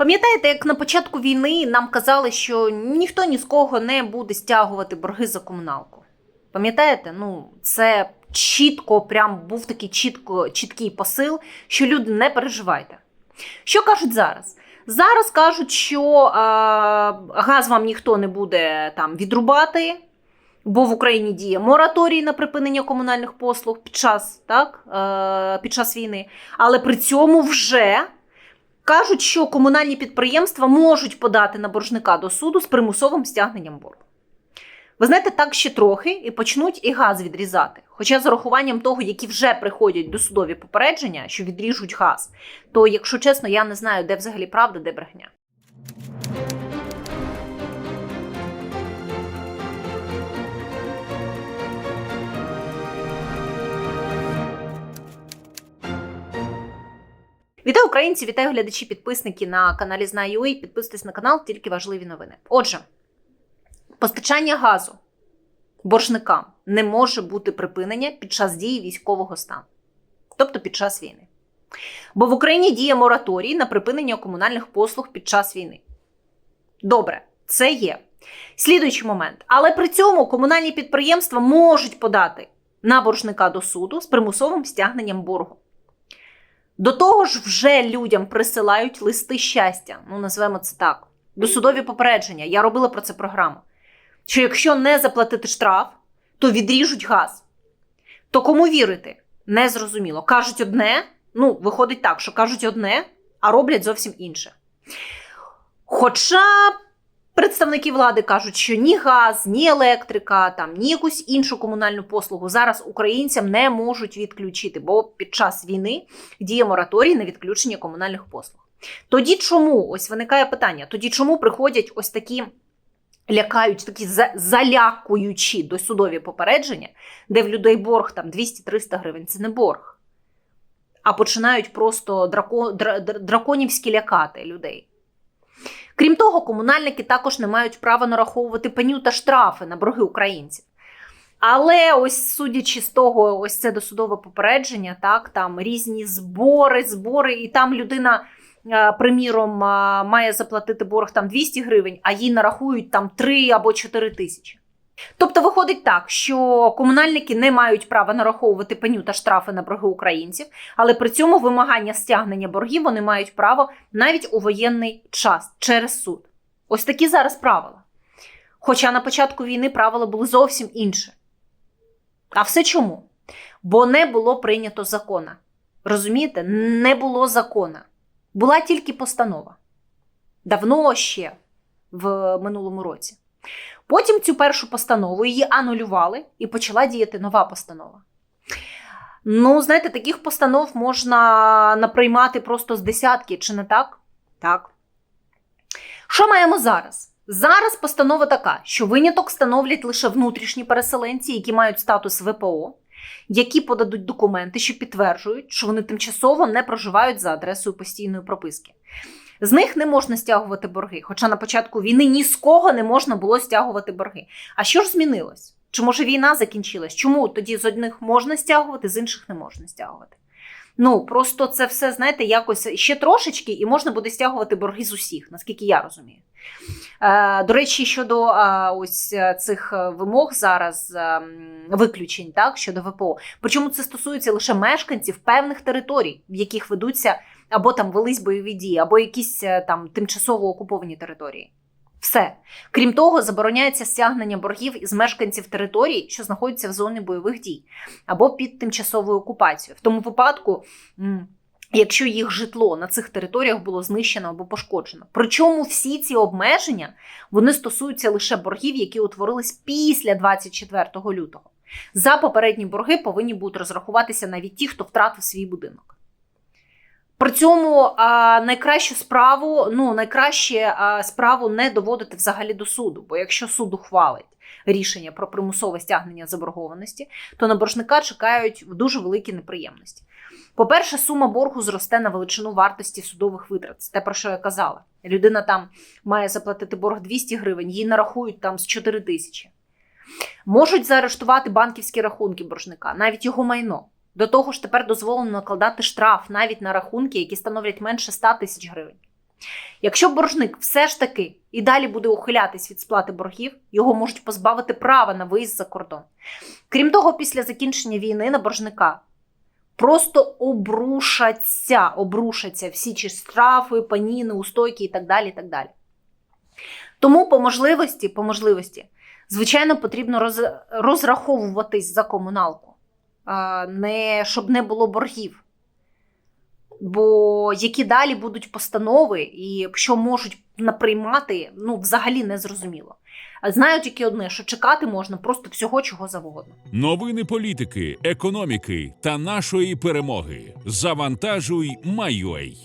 Пам'ятаєте, як на початку війни нам казали, що ніхто ні з кого не буде стягувати борги за комуналку? Пам'ятаєте? Ну, це чітко, прям був такий чітко, чіткий посил, що люди не переживайте. Що кажуть зараз? Зараз кажуть, що е, газ вам ніхто не буде там відрубати, бо в Україні діє мораторій на припинення комунальних послуг під час, так, е, під час війни. Але при цьому вже кажуть, що комунальні підприємства можуть подати на боржника до суду з примусовим стягненням боргу. Ви знаєте, так ще трохи і почнуть і газ відрізати. Хоча з урахуванням того, які вже приходять до судові попередження, що відріжуть газ, то, якщо чесно, я не знаю, де взагалі правда, де брехня. Вітаю українці, вітаю глядачі, підписники на каналі Знаю.ua. Підписуйтесь на канал, тільки важливі новини. Отже, постачання газу боржникам не може бути припинення під час дії військового стану, тобто під час війни. Бо в Україні діє мораторій на припинення комунальних послуг під час війни. Добре, це є. Слідуючий момент. Але при цьому комунальні підприємства можуть подати на боржника до суду з примусовим стягненням боргу. До того ж, вже людям присилають листи щастя, ну назвемо це так, досудові попередження. Я робила про це програму. Що якщо не заплатити штраф, то відріжуть газ. То кому вірити? Незрозуміло. Кажуть одне, ну, виходить так, що кажуть одне, а роблять зовсім інше. Хоча представники влади кажуть, що ні газ, ні електрика, там, ні якусь іншу комунальну послугу зараз українцям не можуть відключити, бо під час війни діє мораторій на відключення комунальних послуг. Тоді чому? Ось виникає питання: тоді чому приходять ось такі лякають, такі залякуючі досудові попередження, де в людей борг там 200-300 гривень це не борг. А починають просто драко, дра, дра- драконівськи лякати людей. Крім того, комунальники також не мають права нараховувати пеню та штрафи на борги українців. Але ось судячи з того, ось це досудове попередження, так, там різні збори, збори, і там людина, е, приміром, е, має заплатити борг там 200 гривень, а їй нарахують там 3 або 4 тисячі. Тобто виходить так, що комунальники не мають права нараховувати пеню та штрафи на борги українців, але при цьому вимагання стягнення боргів вони мають право навіть у воєнний час через суд. Ось такі зараз правила. Хоча на початку війни правила були зовсім інші. А все чому? Бо не було прийнято закона. Розумієте, не було закона. Була тільки постанова. Давно ще в минулому році. Потім цю першу постанову її анулювали і почала діяти нова постанова. Ну, знаєте, таких постанов можна наприймати просто з десятки, чи не так? Так. Що маємо зараз? Зараз постанова така, що виняток становлять лише внутрішні переселенці, які мають статус ВПО, які подадуть документи, що підтверджують, що вони тимчасово не проживають за адресою постійної прописки. З них не можна стягувати борги, хоча на початку війни ні з кого не можна було стягувати борги. А що ж змінилось? Чи може війна закінчилась? Чому тоді з одних можна стягувати, з інших не можна стягувати? Ну просто це все, знаєте, якось ще трошечки, і можна буде стягувати борги з усіх, наскільки я розумію. Е, до речі, щодо е, ось е, цих вимог зараз виключень, так щодо ВПО. Причому це стосується лише мешканців певних територій, в яких ведуться або там велись бойові дії, або якісь там тимчасово окуповані території. Все. Крім того, забороняється стягнення боргів із мешканців територій, що знаходяться в зоні бойових дій, або під тимчасовою окупацією. В тому випадку, якщо їх житло на цих територіях було знищено або пошкоджено. Причому всі ці обмеження вони стосуються лише боргів, які утворились після 24 лютого. За попередні борги повинні будуть розрахуватися навіть ті, хто втратив свій будинок. При цьому а, найкращу справу, ну найкраще а, справу не доводити взагалі до суду, бо якщо суд ухвалить рішення про примусове стягнення заборгованості, то на боржника чекають дуже великі неприємності. По-перше, сума боргу зросте на величину вартості судових витрат. Це те, про що я казала. Людина там має заплатити борг 200 гривень, їй нарахують там з 4 тисячі. Можуть заарештувати банківські рахунки боржника, навіть його майно. До того ж, тепер дозволено накладати штраф навіть на рахунки, які становлять менше 100 тисяч гривень. Якщо боржник все ж таки і далі буде ухилятись від сплати боргів, його можуть позбавити права на виїзд за кордон. Крім того, після закінчення війни на боржника просто обрушаться, обрушаться всі чи штрафи, паніни, устойки і так далі. Так далі. Тому по можливості, по можливості, звичайно, потрібно роз, розраховуватись за комуналку, не, щоб не було боргів. Бо які далі будуть постанови і що можуть наприймати, ну взагалі не зрозуміло. Знаю тільки одне, що чекати можна просто всього чого завгодно. Новини політики, економіки та нашої перемоги. Завантажуй, Майой.